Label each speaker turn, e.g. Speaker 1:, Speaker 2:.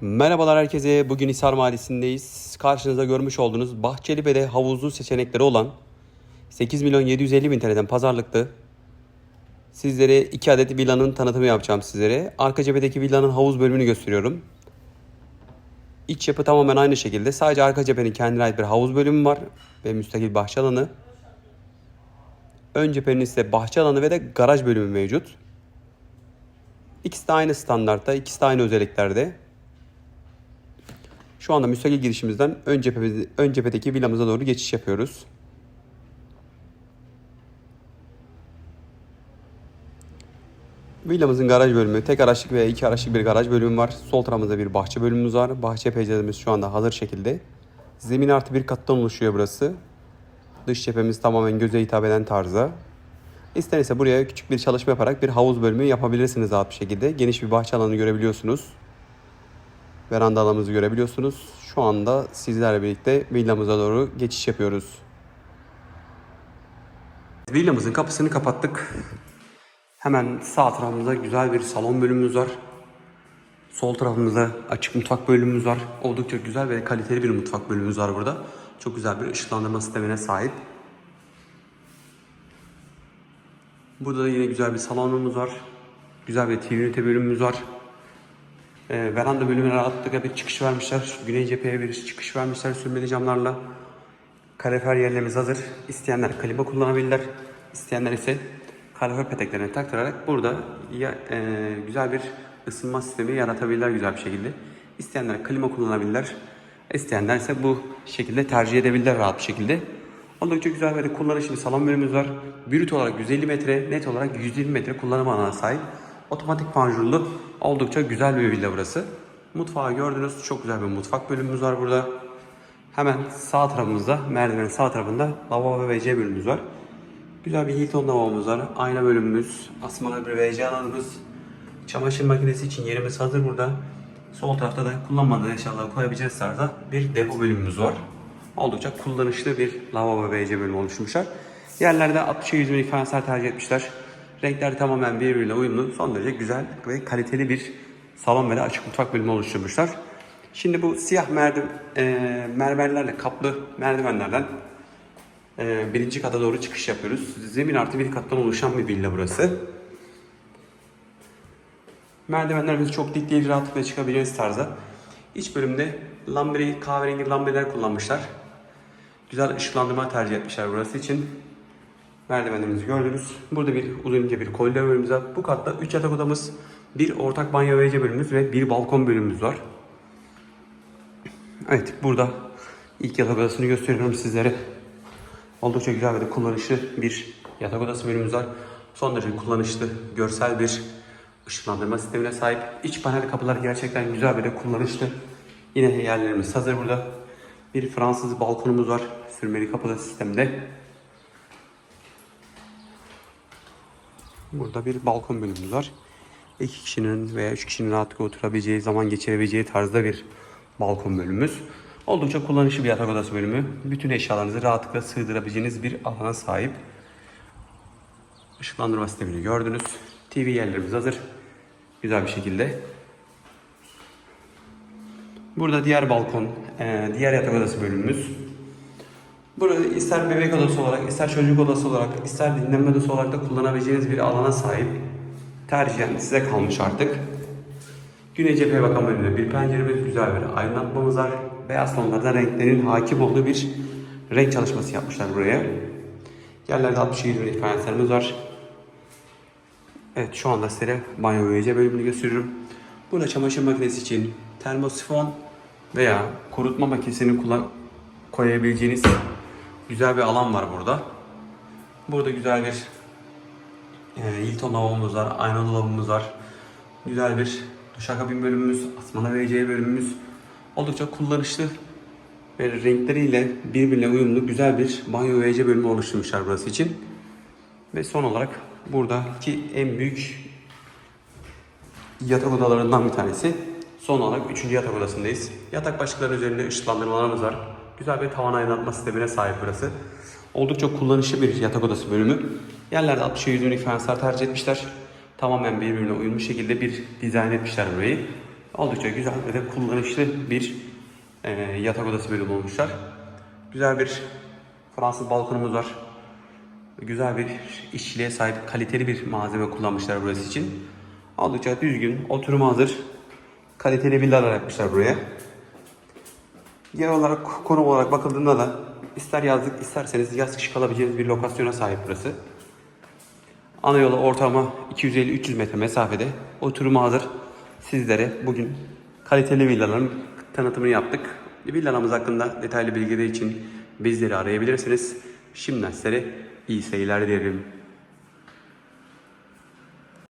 Speaker 1: Merhabalar herkese. Bugün Hisar Mahallesi'ndeyiz. Karşınızda görmüş olduğunuz Bahçelibe'de havuzlu seçenekleri olan 8 milyon 750 bin TL'den pazarlıklı. Sizlere iki adet villanın tanıtımı yapacağım sizlere. Arka cephedeki villanın havuz bölümünü gösteriyorum. İç yapı tamamen aynı şekilde. Sadece arka cephenin kendine ait bir havuz bölümü var ve müstakil bahçe alanı. Ön cephenin ise bahçe alanı ve de garaj bölümü mevcut. İkisi de aynı standartta, ikisi de aynı özelliklerde. Şu anda müstakil girişimizden ön, cephemiz, ön cephedeki villamıza doğru geçiş yapıyoruz. Villamızın garaj bölümü, tek araçlık veya iki araçlık bir garaj bölümü var. Sol tarafımızda bir bahçe bölümümüz var. Bahçe penceremiz şu anda hazır şekilde. Zemin artı bir kattan oluşuyor burası. Dış cephemiz tamamen göze hitap eden tarzda. İsterse buraya küçük bir çalışma yaparak bir havuz bölümü yapabilirsiniz rahat bir şekilde. Geniş bir bahçe alanı görebiliyorsunuz. Veranda alanımızı görebiliyorsunuz. Şu anda sizlerle birlikte villamıza doğru geçiş yapıyoruz. Villamızın kapısını kapattık. Hemen sağ tarafımızda güzel bir salon bölümümüz var. Sol tarafımızda açık mutfak bölümümüz var. Oldukça güzel ve kaliteli bir mutfak bölümümüz var burada. Çok güzel bir ışıklandırma sistemine sahip. Burada da yine güzel bir salonumuz var. Güzel bir TV ünite bölümümüz var. E, veranda bölümüne rahatlıkla bir çıkış vermişler. Güney cepheye bir çıkış vermişler sürmeli camlarla. Kalorifer yerlerimiz hazır. İsteyenler klima kullanabilirler. İsteyenler ise kalorifer peteklerini taktırarak burada ya, e, güzel bir ısınma sistemi yaratabilirler güzel bir şekilde. İsteyenler klima kullanabilirler. İsteyenler ise bu şekilde tercih edebilirler rahat bir şekilde. Oldukça güzel ve kullanışlı bir salon bölümümüz var. Brüt olarak 150 metre, net olarak 120 metre kullanım alanına sahip. Otomatik panjurlu oldukça güzel bir villa burası. Mutfağı gördünüz. Çok güzel bir mutfak bölümümüz var burada. Hemen sağ tarafımızda, merdivenin sağ tarafında lavabo ve WC bölümümüz var. Güzel bir Hilton lavabomuz var. Ayna bölümümüz, asmalı bir WC alanımız. Çamaşır makinesi için yerimiz hazır burada. Sol tarafta da kullanmadığı eşyaları koyabileceğiniz tarzda bir depo bölümümüz var. Oldukça kullanışlı bir lavabo ve WC bölümü oluşturmuşlar. Yerlerde 60'a 100 bin diferansiyel tercih etmişler. Renkler tamamen birbiriyle uyumlu, son derece güzel ve kaliteli bir salon ve açık mutfak bölümü oluşturmuşlar. Şimdi bu siyah merdiv e, mermerlerle kaplı merdivenlerden e, birinci kata doğru çıkış yapıyoruz. Zemin artı bir kattan oluşan bir villa burası. Merdivenlerimiz çok dik değil, rahatlıkla çıkabileceğiniz tarzda. İç bölümde lambiri, kahverengi lambireler kullanmışlar. Güzel ışıklandırma tercih etmişler burası için. Merdivenlerimizi gördünüz. Burada bir uzunca bir koridor bölümümüz var. Bu katta 3 yatak odamız, bir ortak banyo ve bölümümüz ve bir balkon bölümümüz var. Evet burada ilk yatak odasını gösteriyorum sizlere. Oldukça güzel ve de kullanışlı bir yatak odası bölümümüz var. Son derece kullanışlı, görsel bir ışıklandırma sistemine sahip. İç panel kapılar gerçekten güzel ve de kullanışlı. Yine yerlerimiz hazır burada. Bir Fransız balkonumuz var. Sürmeli kapılı sistemde. Burada bir balkon bölümümüz var. İki kişinin veya üç kişinin rahatlıkla oturabileceği, zaman geçirebileceği tarzda bir balkon bölümümüz. Oldukça kullanışlı bir yatak odası bölümü. Bütün eşyalarınızı rahatlıkla sığdırabileceğiniz bir alana sahip. Işıklandırma sistemini gördünüz. TV yerlerimiz hazır. Güzel bir şekilde. Burada diğer balkon, e, diğer yatak odası bölümümüz. Burayı ister bebek odası olarak, ister çocuk odası olarak, ister dinlenme odası olarak da kullanabileceğiniz bir alana sahip. Tercihen size kalmış artık. Güney cepheye bakan bölümde bir penceremiz, güzel bir aydınlatmamız var. Beyaz tonlarda renklerin hakim olduğu bir renk çalışması yapmışlar buraya. Yerlerde 67 bir diferansiyelimiz var. Evet şu anda size banyo ve bölümünü gösteriyorum. Burada çamaşır makinesi için termosifon veya kurutma makinesini kullan koyabileceğiniz güzel bir alan var burada. Burada güzel bir e, Hilton lavabomuz var, aynalı lavabomuz var. Güzel bir duşakabin bölümümüz, asmalı WC bölümümüz. Oldukça kullanışlı ve renkleriyle birbirine uyumlu güzel bir banyo WC bölümü oluşturmuşlar burası için. Ve son olarak buradaki en büyük yatak odalarından bir tanesi. Son olarak 3. yatak odasındayız. Yatak başlıkları üzerinde ışıklandırmalarımız var. Güzel bir tavan aydınlatma sistemine sahip burası. Oldukça kullanışlı bir yatak odası bölümü. Yerlerde 60'a 100 diferanslar tercih etmişler. Tamamen birbirine uyumlu şekilde bir dizayn etmişler burayı. Oldukça güzel ve de kullanışlı bir e, yatak odası bölümü olmuşlar. Güzel bir Fransız balkonumuz var. Güzel bir işçiliğe sahip kaliteli bir malzeme kullanmışlar burası için. Oldukça düzgün, oturuma hazır, kaliteli villalar yapmışlar buraya. Genel olarak konum olarak bakıldığında da ister yazlık isterseniz yaz kış kalabileceğiniz bir lokasyona sahip burası. Ana yola ortalama 250-300 metre mesafede oturuma hazır. Sizlere bugün kaliteli villaların tanıtımını yaptık. Villalarımız hakkında detaylı bilgiler için bizleri arayabilirsiniz. Şimdiden sizlere iyi seyirler dilerim.